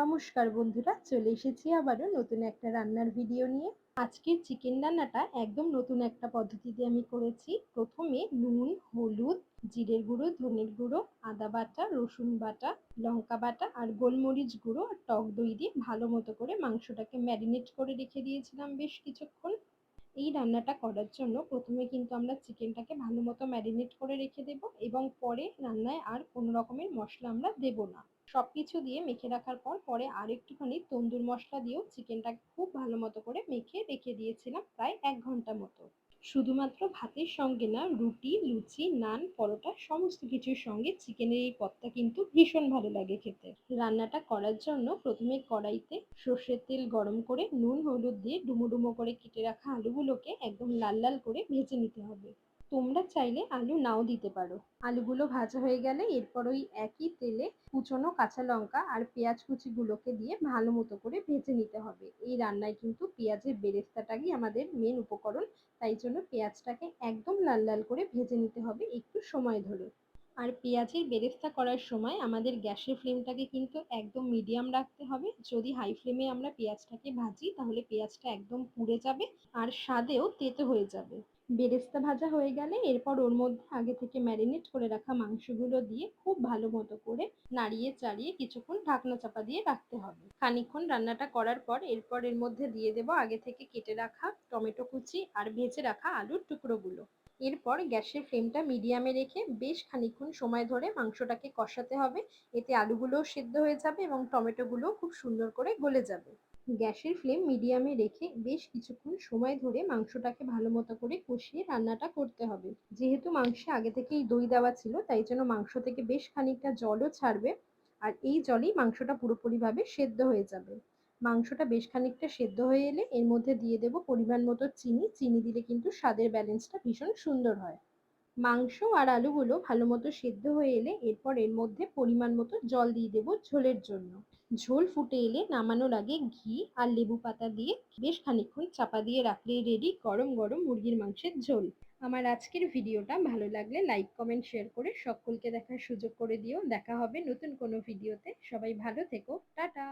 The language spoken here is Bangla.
নমস্কার বন্ধুরা, চলে এসেছি আবারও নতুন একটা রান্নার ভিডিও নিয়ে। আজকের চিকেন রান্নাটা একদম নতুন একটা পদ্ধতিতে আমি করেছি। প্রথমে নুন, হলুদ, জিরের গুঁড়ো, ধনের গুঁড়ো, আদা বাটা, রসুন বাটা, লঙ্কা বাটা আর গোলমরিচ গুঁড়ো আর টক দই দিয়ে ভালো মতো করে মাংসটাকে ম্যারিনেট করে রেখে দিয়েছিলাম বেশ কিছুক্ষণ। এই রান্নাটা করার জন্য প্রথমে কিন্তু আমরা চিকেনটাকে ভালো মতো ম্যারিনেট করে রেখে দেব এবং পরে রান্নায় আর কোনো রকমের মশলা আমরা দেব না। সব কিছু দিয়ে মেখে রাখার পর পরে আর একটুখানি তন্দুর মশলা দিয়েও চিকেনটাকে খুব ভালো মতো করে মেখে রেখে দিয়েছিলাম প্রায় এক ঘণ্টা মতো। শুধুমাত্র ভাতের সঙ্গে না, রুটি, লুচি, নান, পরোটা সমস্ত কিছুর সঙ্গে চিকেনের এই পদটা কিন্তু ভীষণ ভালো লাগে খেতে। রান্নাটা করার জন্য প্রথমে কড়াইতে সর্ষের তেল গরম করে নুন, হলুদ দিয়ে ডুমো ডুমো করে কেটে রাখা আলুগুলোকে একদম লাল লাল করে ভেজে নিতে হবে। তোমরা চাইলে আলু নাও দিতে পারো। আলুগুলো ভাজা হয়ে গেলে এরপর ওই একই তেলে কুচনো কাঁচা লঙ্কা আর পেঁয়াজ কুচিগুলোকে দিয়ে ভালো মতো করে ভেজে নিতে হবে। এই রান্নায় কিন্তু পেঁয়াজের বেরেস্তাটাই আমাদের মেন উপকরণ, তাই জন্য পেঁয়াজটাকে একদম লাল লাল করে ভেজে নিতে হবে একটু সময় ধরে। আর পেঁয়াজের বেরেস্তা করার সময় আমাদের গ্যাসের ফ্লেমটাকে কিন্তু একদম মিডিয়াম রাখতে হবে। যদি হাই ফ্লেমে আমরা পেঁয়াজটাকে ভাজি, তাহলে পেঁয়াজটা একদম পুড়ে যাবে আর স্বাদেও তেতো হয়ে যাবে। বেরেস্তা ভাজা হয়ে গেলে এরপর ওর মধ্যে আগে থেকে ম্যারিনেট করে রাখা মাংসগুলো দিয়ে খুব ভালো মতো করে নাড়িয়ে চাড়িয়ে কিছুক্ষণ ঢাকনা চাপা দিয়ে রাখতে হবে। খানিক্ষণ রান্নাটা করার পর এরপর এর মধ্যে দিয়ে দেবো আগে থেকে কেটে রাখা টমেটো কুচি আর ভেজে রাখা আলুর টুকরোগুলো। এরপর গ্যাসের ফ্লেমটা মিডিয়ামে রেখে বেশ খানিক্ষণ সময় ধরে মাংসটাকে কষাতে হবে। এতে আলুগুলোও সেদ্ধ হয়ে যাবে এবং টমেটোগুলোও খুব সুন্দর করে গলে যাবে। গ্যাসের ফ্লেম মিডিয়ামে রেখে বেশ কিছুক্ষণ সময় ধরে মাংসটাকে ভালো মতো করে কষিয়ে রান্নাটা করতে হবে। যেহেতু মাংসে আগে থেকেই দই দেওয়া ছিল, তাই জন্য মাংস থেকে বেশ খানিকটা জলও ছাড়বে আর এই জলেই মাংসটা পুরোপুরিভাবে সেদ্ধ হয়ে যাবে। মাংসটা বেশ খানিকটা সেদ্ধ হয়ে এলে এর মধ্যে দিয়ে দেবো পরিমাণ মতো চিনি। চিনি দিলে কিন্তু স্বাদের ব্যালেন্সটা ভীষণ সুন্দর হয়। মাংস আর আলুগুলো ভালো মতো সেদ্ধ হয়ে এলে এরপর এর মধ্যে পরিমাণ মতো জল দিয়ে দেবো ঝোলের জন্য। ঝোল ফুটে এলে নামানোর আগে ঘি আর লেবু পাতা দিয়ে বেশ খানিক্ষণ চাপা দিয়ে রাখলেই রেডি গরম গরম মুরগির মাংসের ঝোল। আমার আজকের ভিডিওটা ভালো লাগলে লাইক কমেন্ট শেয়ার করে সকলকে দেখার সুযোগ করে দিও। দেখা হবে নতুন কোনো ভিডিওতে। সবাই ভালো থেকো। টাটা!